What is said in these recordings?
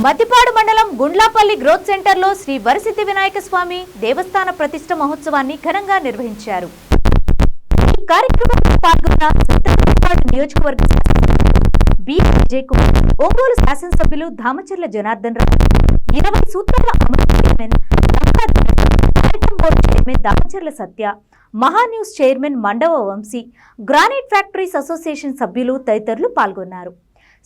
మద్దిపాడు మండలం గుండ్లాపల్లి గ్రోత్ సెంటర్లో శ్రీ వరసిద్ధి వినాయక స్వామి దేవస్థాన ప్రతిష్ట మహోత్సవాన్ని ఘనంగా నిర్వహించారు. ఈ కార్యక్రమంలో పాల్గొన్న సిద్ధార్థపాడు నియోజకవర్గ శాసనసభ్యులు బి విజయకుమార్ ఒంగోలు శాసనసభ్యులు ధామచర్ల జనార్దన్ రావు ఇరవై సూత్రాల అమలు chairman chairman Damacharla Satya Mahanews chairman Mandava Vamsi granite factories association సభ్యులు తదితరులు పాల్గొన్నారు.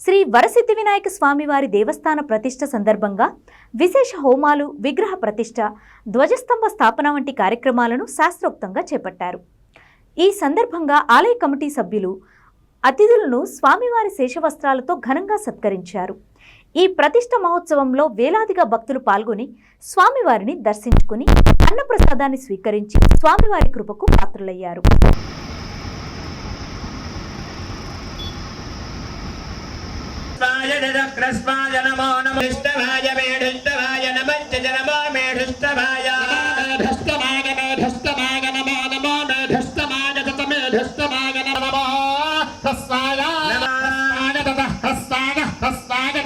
శ్రీ వరసిద్ధి వినాయక స్వామివారి దేవస్థాన ప్రతిష్ట సందర్భంగా విశేష హోమాలు విగ్రహ ప్రతిష్ట ధ్వజస్తంభ స్థాపన వంటి కార్యక్రమాలను శాస్త్రోక్తంగా చేపట్టారు. ఈ సందర్భంగా ఆలయ కమిటీ సభ్యులు అతిథులను స్వామివారి శేషవస్త్రాలతో ఘనంగా సత్కరించారు. ఈ ప్రతిష్ట మహోత్సవంలో వేలాదిగా భక్తులు పాల్గొని స్వామివారిని దర్శించుకుని అన్నప్రసాదాన్ని స్వీకరించి స్వామివారి కృపకు పాత్రులయ్యారు. చక్రస్వాయ నమో నమస్తవాయ మేఢస్తవాయ నమస్తే నమో మేఢస్తవాయ మేఢస్తమాగ మేఢస్తమాగ నమో నమో మేఢస్తమాగ తత మేఢస్తమాగ నమో హస్వాయ నమో హస్వాయ హస్వాయ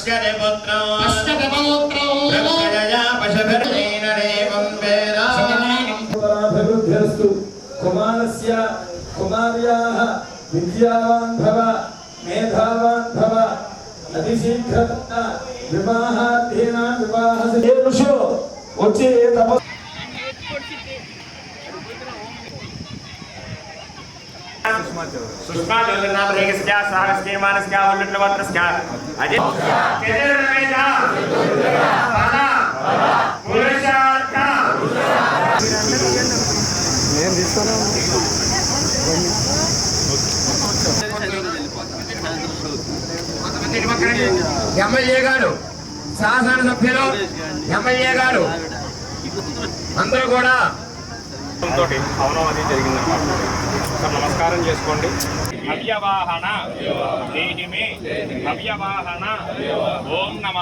పశ్కరి పుత్రం బ్రహ్మజయా పశుభిర్నరేవం వేద అభివృద్ధిరస్తు కుమారస్య కుమార్యాः విద్యావాన్ భవ మేధావాన్ భవ అతిశీఘ్రత వివాహార్థీనా వివాహ ఋషు వచ్చి తప సుష్మాచంద్రనాథరేకస్య సహస్యమానస్య ఉల్లుట్లవత్రస్య అజయ్ ఎమ్మెల్యే గారు శాసనసభ్యులు ఎమ్మెల్యే గారు అందరూ కూడా తోటి అవునం అది జరిగిందన్నమాట. సార్ నమస్కారం చేసుకోండి. అవ్యవాహన. దేహిమే అవ్యవాహన. ఓం నమ.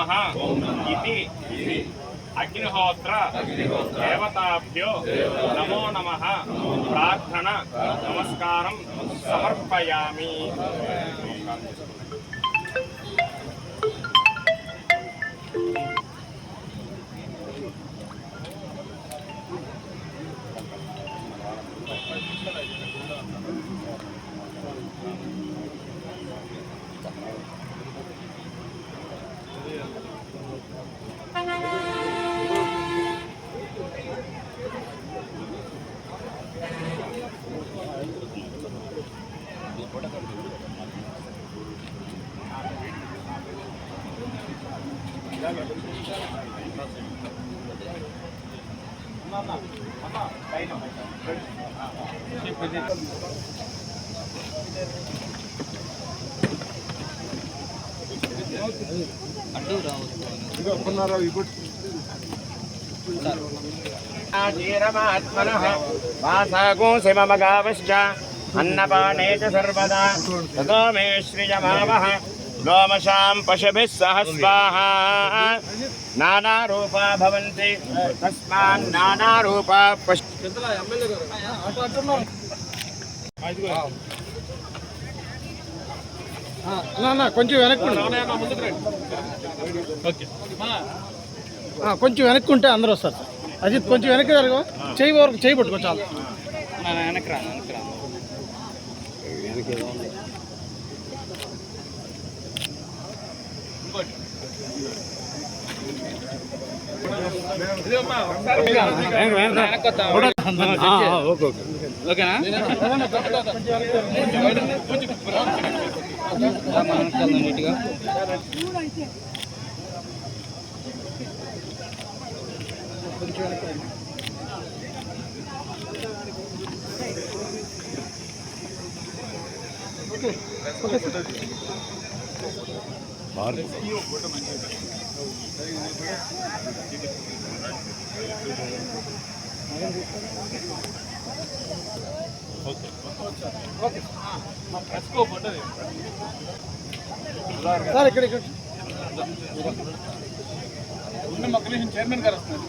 ఇది అగ్నిహోత్ర. దేవతాభ్యో నమో నమ. ప్రార్థన. నమస్కారం. సమర్పయామి. జీరమాత్మనః వాసాగో శివమగావశ్చ అన్నపానే చ సర్వదా తతో మే శ్రియమావహ గోమశాం పశుభిः సహ స్వాహా నానారూపా భవంతి తస్మాన్ నానారూపా పశు కొంచెం వెనక్కి కొంచెం వెనక్కుంటే అందరూ వస్తారు సార్. అజిత్ కొంచెం వెనక్కి జరగవు? చేయి వరకు చేయి పట్టుకో చాలు. వెనక్కి రా వెనక్కి రా సార్ ఇక్కడ ఇక్కడ. ఉన్న నిమిషం చైర్మన్ గారు వస్తున్నారు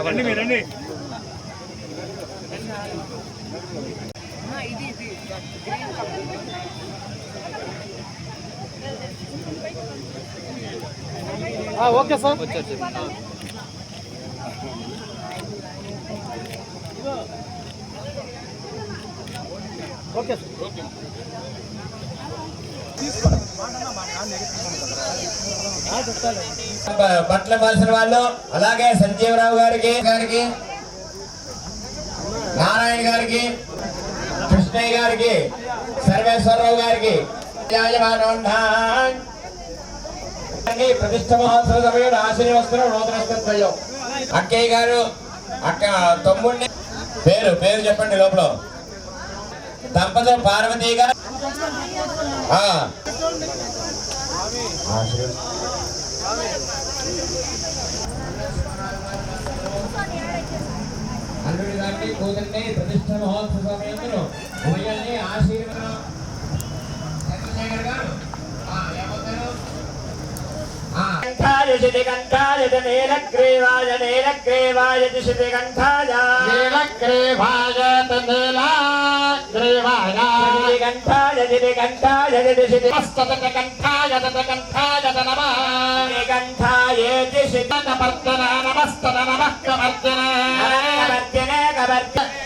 రండి మీరు రండి. ఆ, okay sir. Okay sir. Okay బట్టలు పాల్సిన వాళ్ళు అలాగే సంజీవరావు గారికి గారికి నారాయణ గారికి కృష్ణయ్య గారికి సర్వేశ్వరరావు గారికి ప్రతిష్ట మహోత్సవ సమయంలో ఆశ్రయ వస్త్రం నూతనస్కృత్వయం అక్కయ్య గారు అక్క తమ్ముడిని పేరు పేరు చెప్పండి లోపల దంపతులు పార్వతి గారు అల్లుడి గారిని కూతుర్ని ప్రతిష్ట మహోత్సవ సమయంలో ఉభయల్ని కంఠాయ చ నీలగ్రీవాయ నీలగ్రీవాయ చ శితికంఠాయ నీలగ్రీవాయ నీలగ్రీవాయ శితికంఠాయ శితికంఠాయ చ శితి కంఠాయ కంఠాయ నమః కంఠాయ శితి కవర్తన నమస్తన నమః కవర్తన కవర్తన కవర్తన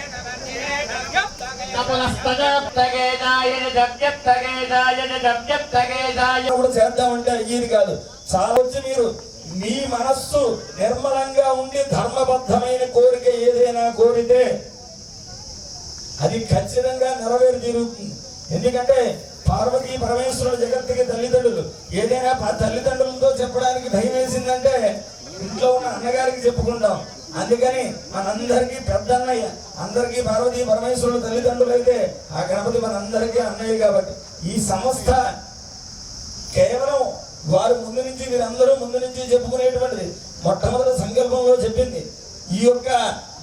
కూడా చేద్దామంటే అయ్యేది కాదు. చాలా వచ్చి మీరు మీ మనస్సు నిర్మలంగా ఉండి ధర్మబద్ధమైన కోరిక ఏదైనా కోరితే అది ఖచ్చితంగా నెరవేరు తీరుతుంది. ఎందుకంటే పార్వతీ పరమేశ్వరుడు జగత్తుకి తల్లిదండ్రులు ఏదైనా తల్లిదండ్రులతో చెప్పడానికి భయం వేసిందంటే ఇంట్లో ఉన్న అన్నగారికి చెప్పుకుంటాం. అందుకని మనందరికీ పెద్ద అన్నయ్య అందరికీ పార్వతీ పరమేశ్వరుడు తల్లిదండ్రులు అయితే ఆ గణపతి మనందరికీ అన్నయ్య కాబట్టి ఈ సంస్థ కేవలం వారు ముందు నుంచి మీరందరూ ముందు నుంచి చెప్పుకునేటువంటిది. మొట్టమొదటి సంకల్పంలో చెప్పింది. ఈ యొక్క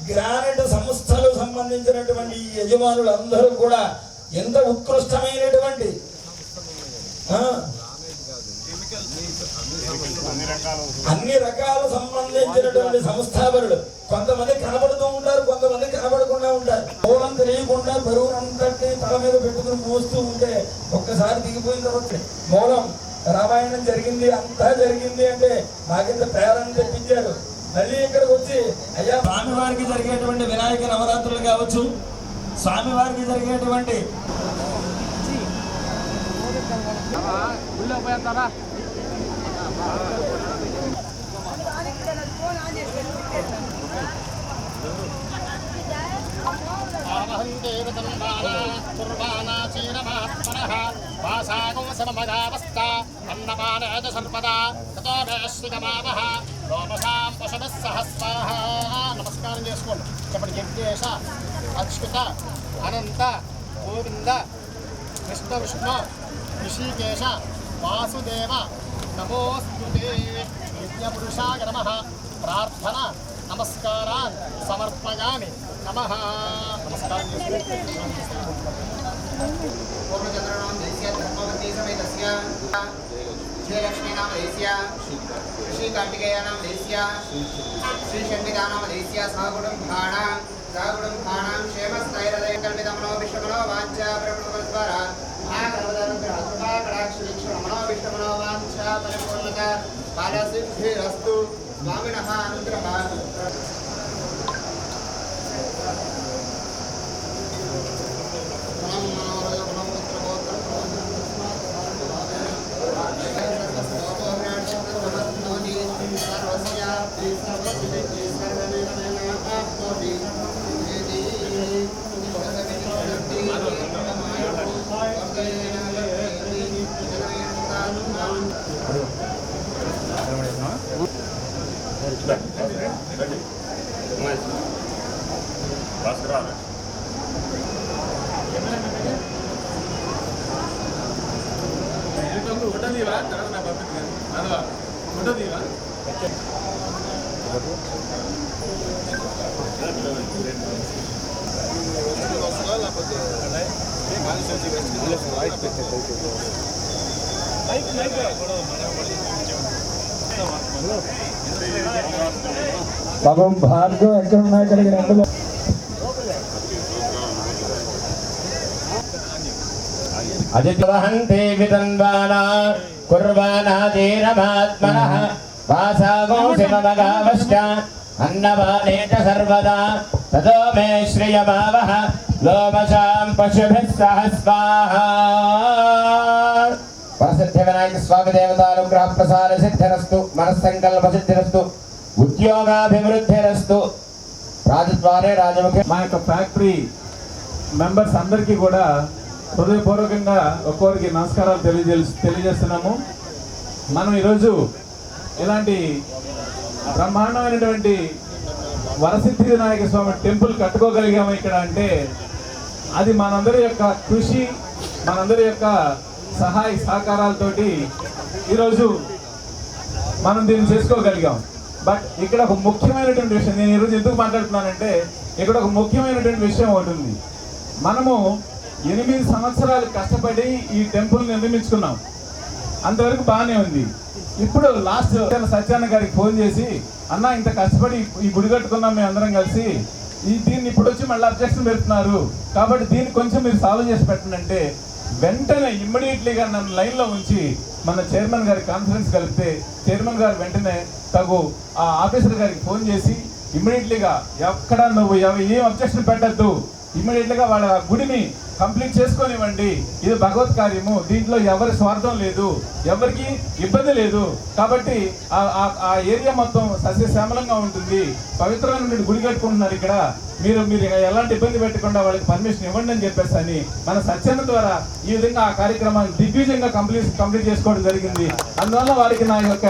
గ్రానైట్ సంస్థలు సంబంధించినటువంటి యజమానులు అందరూ కూడా ఎంత ఉత్కృష్టమైనటువంటి అన్ని రకాల సంబంధించినటువంటి సంస్థాపరులు కొంతమంది కనబడుతూ ఉంటారు కొంతమంది కనబడకుండా ఉంటారు. మూలం తెలియకుండా బరువునంతటి తల మీద పెట్టుకుని మోస్తూ ఉంటే ఒక్కసారి దిగిపోయిన తర్వాత మూలం రామాయణం జరిగింది అంతా జరిగింది అంటే నాకింత ప్రేరణ తెప్పించారు. మళ్ళీ ఇక్కడికి వచ్చి అయ్యా స్వామివారికి జరిగేటువంటి వినాయక నవరాత్రులు కావచ్చు స్వామివారికి జరిగేటువంటి నమస్కారం చేసుకోండి. చెప్పండి జగదేశ అచ్యుత అనంత గోవింద కృష్ణ విష్ణు ఋషికేశ వాసుదేవ నమోస్తుతే యజ్ఞపురుషాయ నమ. ప్రార్థన నమస్కారాన్ సమర్పయామి నమ. నమస్కారం పూర్వచంద్రనామ దేశీయ ధర్మవతి సమేతస్య జయలక్ష్మీనామ దేశీయ శ్రీకార్తికేయానామ దేశీయ శ్రీశంకితానామ దేశీయ సహకుటుంబానాం సహకుటుంబానాం క్షేమస్థైర్యదయ కల్పితమనో విశ్వమనో Thank you. పాపం భార్గవ్ ఎక్కడ ఉన్నా ఇక్కడికి రెండు అజిత్వహంతే వితన్వానా కుర్వాణాదీరమాత్మనః వాసాగో శివమగావశ్చ చ సర్వదా తదో మే శ్రియమావహ లోమశాం పశుభిः సహ స్వాహా వరసిద్ధ వినాయక స్వామి దేవతానుగ్రహ ప్రసాద సిద్ధిరస్తు మనస్సంకల్ప సిద్ధిరస్తు ఉద్యోగాభివృద్ధిరస్తు రాజద్వారే రాజముఖి. మా యొక్క ఫ్యాక్టరీ మెంబర్స్ అందరికీ కూడా హృదయపూర్వకంగా ఒక్కొక్కరికి నమస్కారాలు తెలియజే తెలియజేస్తున్నాము. మనం ఈరోజు ఇలాంటి బ్రహ్మాండమైనటువంటి వరసిద్ధి వినాయక స్వామి టెంపుల్ కట్టుకోగలిగాము ఇక్కడ అంటే అది మనందరి యొక్క కృషి మనందరి యొక్క సహాయ సహకారాలతోటి ఈరోజు మనం దీన్ని చేసుకోగలిగాం. బట్ ఇక్కడ ఒక ముఖ్యమైనటువంటి విషయం నేను ఈరోజు ఎందుకు మాట్లాడుతున్నానంటే ఇక్కడ ఒక ముఖ్యమైనటువంటి విషయం ఒకటి ఉంది. మనము ఎనిమిది సంవత్సరాలు కష్టపడి ఈ టెంపుల్ నిర్మించుకున్నాం. అంతవరకు బాగానే ఉంది. ఇప్పుడు లాస్ట్ సత్యాన్న గారికి ఫోన్ చేసి అన్న ఇంత కష్టపడి ఈ గుడి కట్టుకున్నాం మేము అందరం కలిసి ఈ దీన్ని ఇప్పుడు వచ్చి మళ్ళీ అబ్జెక్షన్ పెడుతున్నారు. కాబట్టి దీన్ని కొంచెం మీరు సాల్వ్ చేసి పెట్టండి అంటే వెంటనే ఇమ్మీడియట్లీగా నన్ను లైన్లో ఉంచి మన చైర్మన్ గారి కాన్ఫరెన్స్ కలిపితే చైర్మన్ గారు వెంటనే తగు ఆ ఆఫీసర్ గారికి ఫోన్ చేసి ఇమ్మీడియట్లీగా ఎక్కడ నువ్వు ఏం అబ్జెక్షన్ పెట్టద్దు. ఇమ్మీడియట్లీగా వాళ్ళ గుడిని కంప్లీట్ చేసుకొనివ్వండి. ఇది భగవత్ కార్యము. దీంట్లో ఎవరి స్వార్థం లేదు. ఎవరికి ఇబ్బంది లేదు. కాబట్టి ఆ- ఆ- ఏరియా మొత్తం సస్యశ్యామలంగా ఉంటుంది. పవిత్రమైన గుడి కట్టుకుంటున్నారు ఇక్కడ. మీరు మీరు ఎలాంటి ఇబ్బంది పెట్టకుండా వాళ్ళకి పర్మిషన్ ఇవ్వండి అని చెప్పేసి అని మన సత్యన్న ద్వారా ఈ విధంగా ఆ కార్యక్రమాన్ని దిగ్విజయంగా కంప్లీట్ కంప్లీట్ చేసుకోవడం జరిగింది. అందువల్ల వారికి నా యొక్క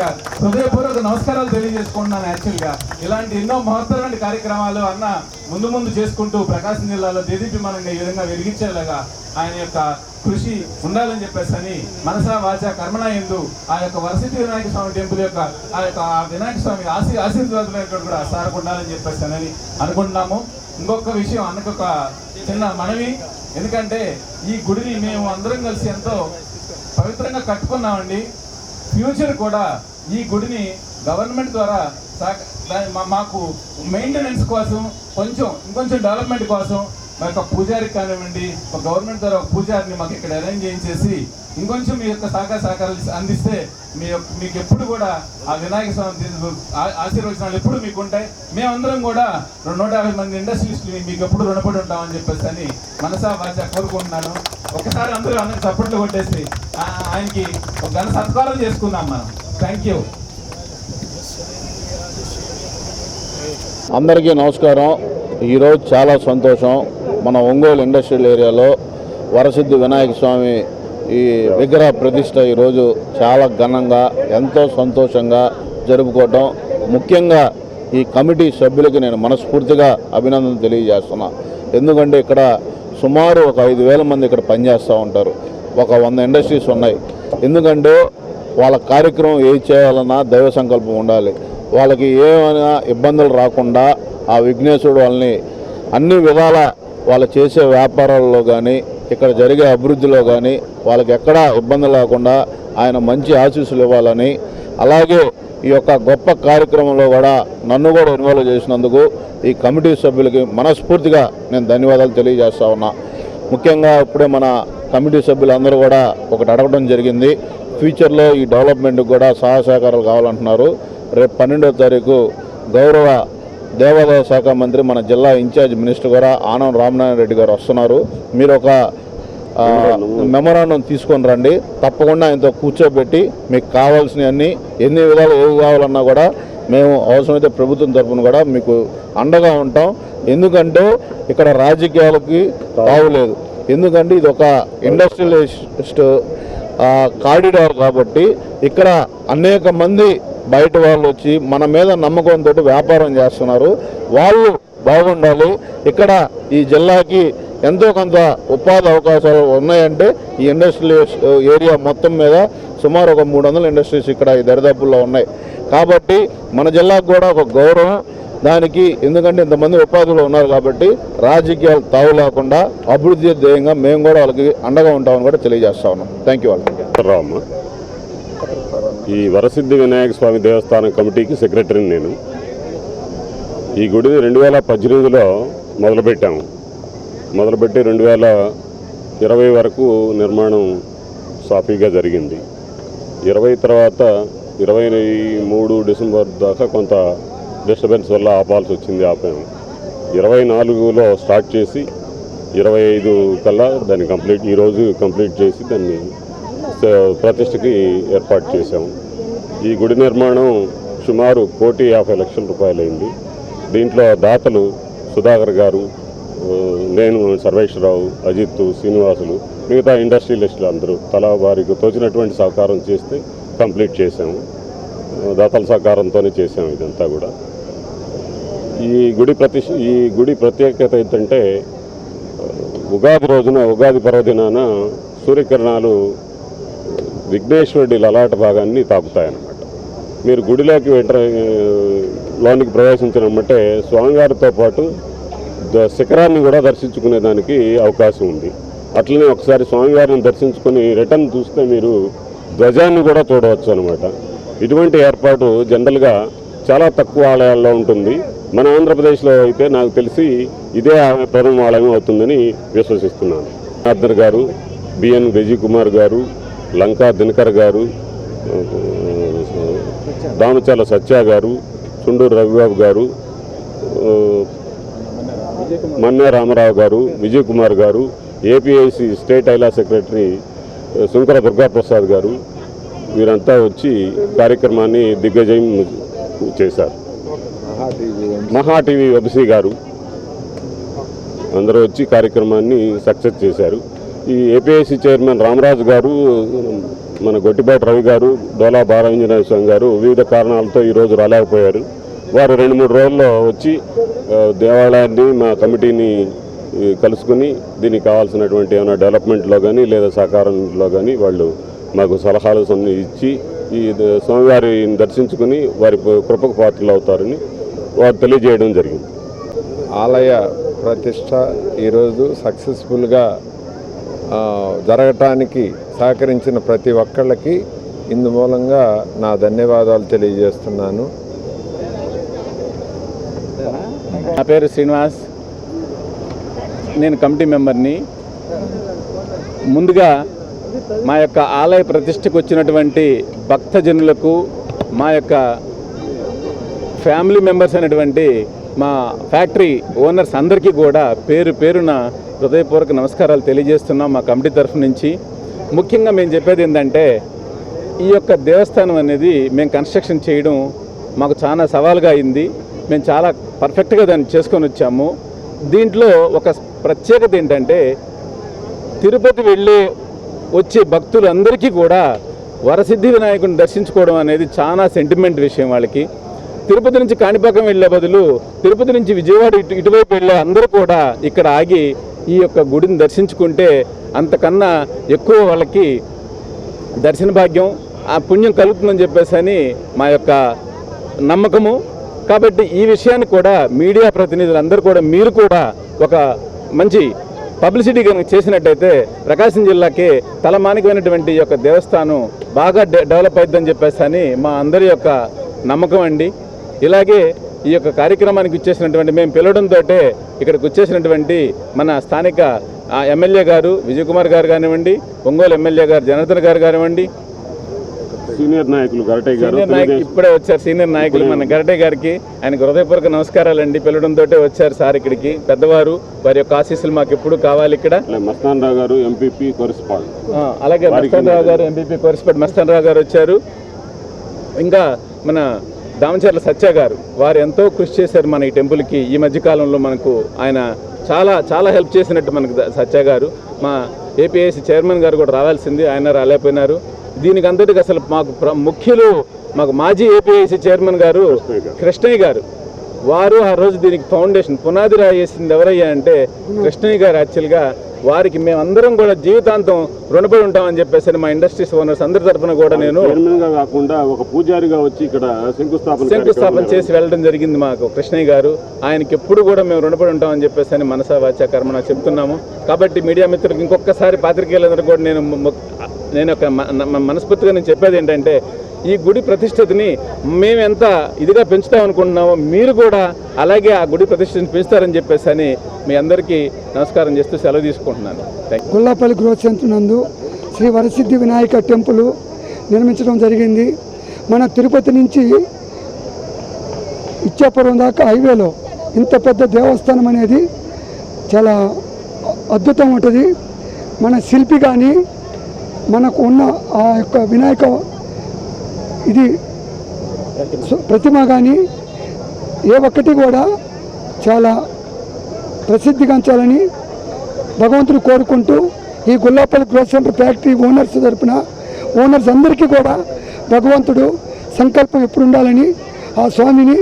హృదయపూర్వక నమస్కారాలు తెలియజేసుకుంటున్నాను యాక్చువల్గా. ఇలాంటి ఎన్నో మహత్తరమైన కార్యక్రమాలు అన్న ముందు ముందు చేసుకుంటూ ప్రకాశం జిల్లాలో దేదీప్యమానంగా ఈ విధంగా వెలిగించేలాగా ఆయన యొక్క కృషి ఉండాలని చెప్పేసి అని మనసా వాచ కర్మణ ఎందు ఆ యొక్క వరసిద్ధి వినాయక స్వామి టెంపుల్ యొక్క ఆ యొక్క ఆ వినాయక స్వామి ఆశీ ఆశీర్వాదాలు కూడా సారకు ఉండాలని చెప్పేసి అని అనుకుంటున్నాము. ఇంకొక విషయం అన్నకొక చిన్న మనవి. ఎందుకంటే ఈ గుడిని మేము అందరం కలిసి ఎంతో పవిత్రంగా కట్టుకున్నామండి. ఫ్యూచర్ కూడా ఈ గుడిని గవర్నమెంట్ ద్వారా మాకు మెయింటెనెన్స్ కోసం కొంచెం ఇంకొంచెం డెవలప్మెంట్ కోసం మా యొక్క పూజారి కానివ్వండి ఒక గవర్నమెంట్ ద్వారా ఒక పూజారిని మాకు ఇక్కడ అరేంజ్ చేయించేసి ఇంకొంచెం మీ యొక్క సహకార సహకారాలు అందిస్తే మీ యొక్క మీకు ఎప్పుడు కూడా ఆ వినాయక స్వామి ఆశీర్వచనాలు ఎప్పుడు మీకు ఉంటాయి. మేమందరం కూడా రెండు నూట యాభై మంది ఇండస్ట్రీస్ని మీకు ఎప్పుడు రుణపడి ఉంటామని చెప్పేసి అని మనసా వాచ కోరుకుంటున్నాను. ఒకసారి అందరూ అందరికి చప్పట్లు కొట్టేసి ఆయనకి ఒక ఘన సత్కారం చేసుకుందాం మనం. థ్యాంక్ యూ అందరికీ నమస్కారం. ఈరోజు చాలా సంతోషం. మన ఒంగోలు ఇండస్ట్రియల్ ఏరియాలో వరసిద్ధి వినాయక స్వామి ఈ విగ్రహ ప్రతిష్ట ఈరోజు చాలా ఘనంగా ఎంతో సంతోషంగా జరుపుకోవటం. ముఖ్యంగా ఈ కమిటీ సభ్యులకి నేను మనస్ఫూర్తిగా అభినందన తెలియజేస్తున్నా. ఎందుకంటే ఇక్కడ సుమారు ఒక ఐదు వేల మంది ఇక్కడ పనిచేస్తూ ఉంటారు. ఒక వంద ఇండస్ట్రీస్ ఉన్నాయి. ఎందుకంటే వాళ్ళ కార్యక్రమం ఏ చేయాలన్నా దైవ సంకల్పం ఉండాలి. వాళ్ళకి ఏమైనా ఇబ్బందులు రాకుండా ఆ విఘ్నేశ్వరుడు వాళ్ళని అన్ని విధాల వాళ్ళు చేసే వ్యాపారాల్లో కానీ ఇక్కడ జరిగే అభివృద్ధిలో కానీ వాళ్ళకి ఎక్కడా ఇబ్బంది లేకుండా ఆయన మంచి ఆశీస్సులు ఇవ్వాలని అలాగే ఈ యొక్క గొప్ప కార్యక్రమంలో కూడా నన్ను కూడా ఇన్వాల్వ్ చేసినందుకు ఈ కమిటీ సభ్యులకి మనస్ఫూర్తిగా నేను ధన్యవాదాలు తెలియజేస్తా ఉన్నా. ముఖ్యంగా ఇప్పుడే మన కమిటీ సభ్యులందరూ కూడా ఒకటి అడగడం జరిగింది. ఫ్యూచర్లో ఈ డెవలప్మెంట్కి కూడా సహాయ సహకారాలు కావాలంటున్నారు. రేపు పన్నెండో తారీఖు గౌరవ దేవాదాయ శాఖ మంత్రి మన జిల్లా ఇన్ఛార్జ్ మినిస్టర్ కూడా ఆనం రామనారాయణ రెడ్డి గారు వస్తున్నారు. మీరు ఒక ఆ, తీసుకొని రండి. తప్పకుండా ఆయనతో కూర్చోబెట్టి మీకు కావాల్సినవన్నీ ఎన్ని విధాలు ఏవి కావాలన్నా కూడా మేము అవసరమైతే ప్రభుత్వం తరఫున కూడా మీకు అండగా ఉంటాం. ఎందుకంటే ఇక్కడ రాజకీయాలకి రావులేదు ఎందుకంటే ఇది ఒక ఇండస్ట్రియలిస్ట్ కారిడార్ కాబట్టి ఇక్కడ అనేక మంది బయట వాళ్ళు వచ్చి మన మీద నమ్మకంతో వ్యాపారం చేస్తున్నారు. వాళ్ళు బాగుండాలి. ఇక్కడ ఈ జిల్లాకి ఎంతో కొంత ఉపాధి అవకాశాలు ఉన్నాయంటే ఈ ఇండస్ట్రియల్ ఏరియా మొత్తం మీద సుమారు ఒక మూడు వందల ఇండస్ట్రీస్ ఇక్కడ ఈ దరిదాపుల్లో ఉన్నాయి. కాబట్టి మన జిల్లాకు కూడా ఒక గౌరవం. దానికి ఎందుకంటే ఇంతమంది ఉపాధిలో ఉన్నారు కాబట్టి రాజకీయాలు తావు లేకుండా అభివృద్ధి ధ్యేయంగా మేము కూడా వాళ్ళకి అండగా ఉంటామని కూడా తెలియజేస్తా ఉన్నాం. థ్యాంక్ యూ వాళ్ళకి రామ్ ఈ వరసిద్ధి వినాయక స్వామి దేవస్థానం కమిటీకి సెక్రటరీని నేను. ఈ గుడిని రెండు వేల పద్దెనిమిదిలో మొదలుపెట్టాము మొదలుపెట్టి రెండు వేల ఇరవై వరకు నిర్మాణం సాఫీగా జరిగింది. ఇరవై తర్వాత ఇరవై మూడు డిసెంబర్ దాకా కొంత డిస్టర్బెన్స్ వల్ల ఆపాల్సి వచ్చింది ఆపాము ఇరవై నాలుగులో స్టార్ట్ చేసి ఇరవై ఐదు కల్లా దాన్ని కంప్లీట్ ఈరోజు కంప్లీట్ చేసి దాన్ని ప్రతిష్టకి ఏర్పాటు చేశాము ఈ గుడి నిర్మాణం సుమారు కోటి యాభై లక్షల రూపాయలైంది. దీంట్లో దాతలు సుధాకర్ గారు నేను సర్వేశ్వరరావు అజిత్ శ్రీనివాసులు మిగతా ఇండస్ట్రియలిస్టులు అందరూ తలా వారికి తోచినటువంటి సహకారం చేస్తే కంప్లీట్ చేశాము. దాతల సహకారంతోనే చేసాము ఇదంతా కూడా. ఈ గుడి ప్రతి ఈ గుడి ప్రత్యేకత ఏంటంటే ఉగాది రోజున ఉగాది పర్వదినాన సూర్యకిరణాలు విఘ్నేశ్వరుడి లలాట భాగాన్ని తాకుతాయన్నమాట. మీరు గుడిలోకి వెంట లోనికి ప్రవేశించినమ్మంటే స్వామివారితో పాటు శిఖరాన్ని కూడా దర్శించుకునే దానికి అవకాశం ఉంది. అట్లనే ఒకసారి స్వామివారిని దర్శించుకొని రిటర్న్ చూస్తే మీరు ధ్వజాన్ని కూడా చూడవచ్చు అనమాట ఇటువంటి ఏర్పాటు జనరల్గా చాలా తక్కువ ఆలయాల్లో ఉంటుంది. మన ఆంధ్రప్రదేశ్లో అయితే నాకు తెలిసి ఇదే ప్రథమ ఆలయం అవుతుందని విశ్వసిస్తున్నాను. నార్దర్ గారు బిఎన్ విజయ్ కుమార్ గారు లంకా దినకర్ గారు దామచాల సత్య గారు చుండూరు రవిబాబు గారు మన్నా రామారావు గారు విజయ్ కుమార్ గారు APIIC state IALA secretary Shankara Durgaprasad గారు వీరంతా వచ్చి కార్యక్రమాన్ని దిగ్గజయం చేశారు. మహా టీవీ వంశీ గారు అందరూ వచ్చి కార్యక్రమాన్ని సక్సెస్ చేశారు. ఈ ఏపీఐసి చైర్మన్ రామరాజు గారు మన గొట్టిపాటి రవి గారు డోలా బాల ఇంజనీర్ సంఘ్ గారు వివిధ కారణాలతో ఈరోజు రాలేకపోయారు. వారు రెండు మూడు రోజుల్లో వచ్చి దేవాలయాన్ని మా కమిటీని కలుసుకుని దీనికి కావాల్సినటువంటి ఏమైనా డెవలప్మెంట్లో కానీ లేదా సహకారంలో కానీ వాళ్ళు మాకు సలహాలు ఇచ్చి ఈ స్వామివారిని దర్శించుకుని వారి కృపకు పాత్రలు అవుతారని వారు తెలియజేయడం జరిగింది. ఆలయ ప్రతిష్ట ఈరోజు సక్సెస్ఫుల్గా జరగటానికి సహకరించిన ప్రతి ఒక్కళ్ళకి ఇందు మూలంగా నా ధన్యవాదాలు తెలియజేస్తున్నాను. నా పేరు శ్రీనివాస్. నేను కమిటీ మెంబర్ని. ముందుగా మా యొక్క ఆలయ ప్రతిష్టకు వచ్చినటువంటి భక్తజనులకు మా యొక్క ఫ్యామిలీ మెంబర్స్ అనేటువంటి మా ఫ్యాక్టరీ ఓనర్స్ అందరికీ కూడా పేరు పేరున హృదయపూర్వక నమస్కారాలు తెలియజేస్తున్నాం మా కమిటీ తరఫు నుంచి. ముఖ్యంగా మేము చెప్పేది ఏంటంటే ఈ యొక్క దేవస్థానం అనేది మేము కన్స్ట్రక్షన్ చేయడం మాకు చాలా సవాలుగా అయింది. మేము చాలా పర్ఫెక్ట్గా దాన్ని చేసుకొని వచ్చాము. దీంట్లో ఒక ప్రత్యేకత ఏంటంటే తిరుపతి వెళ్ళే వచ్చే భక్తులందరికీ కూడా వరసిద్ధి వినాయకుడిని దర్శించుకోవడం అనేది చాలా సెంటిమెంట్ విషయం వాళ్ళకి. తిరుపతి నుంచి కాణిపాకం వెళ్ళే బదులు తిరుపతి నుంచి విజయవాడ ఇటు ఇటువైపు వెళ్ళే అందరూ కూడా ఇక్కడ ఆగి ఈ యొక్క గుడిని దర్శించుకుంటే అంతకన్నా ఎక్కువ వాళ్ళకి దర్శన భాగ్యం ఆ పుణ్యం కలుగుతుందని చెప్పేసి అని మా యొక్క నమ్మకము. కాబట్టి ఈ విషయాన్ని కూడా మీడియా ప్రతినిధులందరూ కూడా మీరు కూడా ఒక మంచి పబ్లిసిటీ కనుక చేసినట్టయితే ప్రకాశం జిల్లాకి తలమానికమైనటువంటి యొక్క దేవస్థానం బాగా డెవలప్ అవుతుందని చెప్పేసి అని మా అందరి యొక్క నమ్మకం అండి. ఇలాగే ఈ యొక్క కార్యక్రమానికి వచ్చేసినటువంటి మేము పిలవడంతో ఇక్కడికి వచ్చేసినటువంటి మన స్థానిక ఎమ్మెల్యే గారు విజయ్ కుమార్ గారు కానివ్వండి ఒంగోలు ఎమ్మెల్యే గారు జనార్దన్ గారు కానివ్వండి. సీనియర్ నాయకులు గరటే గారు ఇప్పుడే వచ్చారు సీనియర్ నాయకులు మన గరటే గారికి. ఆయనకు హృదయపూర్వక నమస్కారాలండి. పిలవడంతో వచ్చారు సార్ ఇక్కడికి. పెద్దవారు వారి యొక్క ఆశీస్సులు మాకు ఎప్పుడు కావాలి ఇక్కడ. మస్తాన్ రావు గారు ఎంపీపీ కొరిస్పాల్. ఆ, అలాగే మస్తాన్ రావు గారు ఎంపీపీ కోరిసిపేట మస్తాన్ రావు గారు వచ్చారు. ఇంకా మన దామచర్ల సత్య గారు వారు ఎంతో కృషి చేశారు మన ఈ టెంపుల్కి ఈ మధ్యకాలంలో మనకు ఆయన చాలా చాలా హెల్ప్ చేసినట్టు మనకు సత్య గారు. మా ఏపీఐసి చైర్మన్ గారు కూడా రావాల్సింది ఆయన రాలేకపోయినారు. దీనికి అంతటికి అసలు మాకు ప్ర- ముఖ్యులు మాకు మాజీ ఏపీఐసి చైర్మన్ గారు కృష్ణయ్య గారు. వారు ఆ రోజు దీనికి ఫౌండేషన్ పునాది రాయేసింది ఎవరయ్యా అంటే కృష్ణయ్య గారు యాక్చువల్గా వారికి మేమందరం కూడా జీవితాంతం రుణపడి ఉంటామని చెప్పేసి మా ఇండస్ట్రీస్ ఓనర్స్ అందరి తరఫున కూడా నేను కాకుండా ఒక పూజారిగా వచ్చి ఇక్కడ శంకుస్థాపన శంకుస్థాపన చేసి వెళ్ళడం జరిగింది మాకు. కృష్ణయ్య గారు ఆయనకి ఎప్పుడు కూడా మేము రుణపడి ఉంటామని చెప్పేసి అని మనసా వాచ కర్మన చెప్తున్నాము. కాబట్టి మీడియా మిత్రులకు ఇంకొకసారి పాత్రికేయులందరూ కూడా నేను నేను ఒక మనస్ఫూర్తిగా నేను చెప్పేది ఏంటంటే ఈ గుడి ప్రతిష్టతని మేము ఎంత ఇదిగా పెంచుతామనుకుంటున్నామో మీరు కూడా అలాగే ఆ గుడి ప్రతిష్టని పెంచుతారని చెప్పేసి అని మీ అందరికీ నమస్కారం చేస్తూ సెలవు తీసుకుంటున్నాను. Thank you Gullapalli growth centre నందు శ్రీ వరసిద్ధి వినాయక టెంపుల్ నిర్మించడం జరిగింది. మన తిరుపతి నుంచి ఇచ్చాపురం దాకా హైవేలో ఇంత పెద్ద దేవస్థానం అనేది చాలా అద్భుతం ఉంటుంది. మన శిల్పి కానీ మనకు ఉన్న ఆ యొక్క వినాయక ఇది ప్రతిమ కానీ ఏ ఒక్కటి కూడా చాలా ప్రసిద్ధిగాంచాలని భగవంతుడు కోరుకుంటూ ఈ Gullapalli growth centre factory owners తరపున ఓనర్స్ అందరికీ కూడా భగవంతుడు సంకల్పం ఎప్పుడు ఉండాలని ఆ స్వామిని